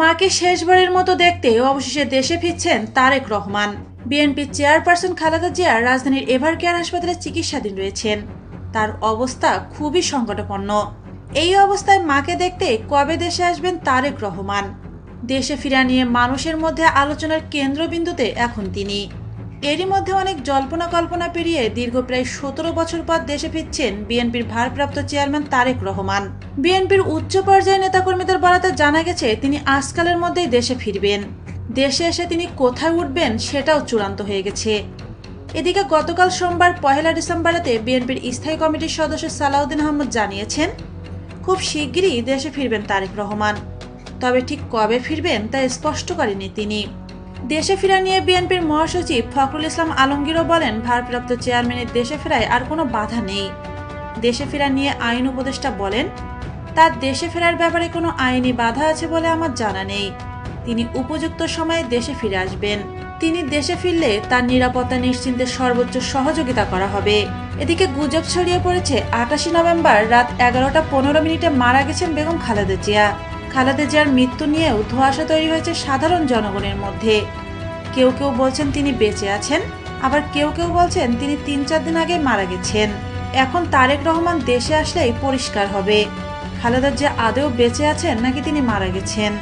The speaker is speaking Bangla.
মাকে শেষবারের মতো দেখতে অবশেষে দেশে ফিরছেন তারেক রহমান। বিএনপি চেয়ারপারসন খালেদা জিয়া রাজধানীর এভার কেয়ার হাসপাতালে চিকিৎসাধীন রয়েছেন। তার অবস্থা খুবই সংকটাপন্ন এই অবস্থায় মাকে দেখতে কবে দেশে আসবেন তারেক রহমান? দেশে ফিরা নিয়ে মানুষের মধ্যে আলোচনার কেন্দ্রবিন্দুতে এখন তিনি। এরই মধ্যে অনেক জল্পনা কল্পনা পেরিয়ে দীর্ঘ প্রায় সতেরো বছর পর দেশে ফিরছেন বিএনপির ভারপ্রাপ্ত চেয়ারম্যান তারেক রহমান। বিএনপির উচ্চ পর্যায়ের নেতাকর্মীদের বলাতে জানা গেছে, তিনি আজকালের মধ্যেই দেশে ফিরবেন। দেশে এসে তিনি কোথায় উঠবেন সেটাও চূড়ান্ত হয়ে গেছে। এদিকে গতকাল সোমবার পহেলা ডিসেম্বরেতে বিএনপির স্থায়ী কমিটির সদস্য সালাউদ্দিন আহমদ জানিয়েছেন, খুব শিগগিরই দেশে ফিরবেন তারেক রহমান। তবে ঠিক কবে ফিরবেন তা স্পষ্ট করেনি তিনি। দেশে ফেরা নিয়ে বিএনপির মহাসচিব ফখরুল ইসলাম আলমগীরও বলেন, ভারপ্রাপ্ত চেয়ারম্যানের দেশে ফেরায় আর কোনো বাধা নেই। দেশে ফেরা নিয়ে আইন উপদেষ্টা বলেন, তার দেশে ফেরার ব্যাপারে কোনো আইনি বাধা আছে বলে আমার জানা নেই। তিনি উপযুক্ত সময়ে দেশে ফিরে আসবেন। তিনি দেশে ফিরলে তার নিরাপত্তা নিশ্চিন্তে সর্বোচ্চ সহযোগিতা করা হবে। এদিকে গুজব ছড়িয়ে পড়েছে আটাশি নভেম্বর রাত এগারোটা পনেরো মিনিটে মারা গেছেন বেগম খালেদা জিয়া। খালেদা জিয়ার মৃত্যু নিয়েও ধোঁয়াশা তৈরি হয়েছে সাধারণ জনগণের মধ্যে। কেউ কেউ বলছেন তিনি বেঁচে আছেন, আবার কেউ কেউ বলছেন তিনি তিন চার দিন আগে মারা গেছেন। এখন তারেক রহমান দেশে আসলেই পরিষ্কার হবে। খালেদার যে আদেও বেঁচে আছেন নাকি তিনি মারা গেছেন?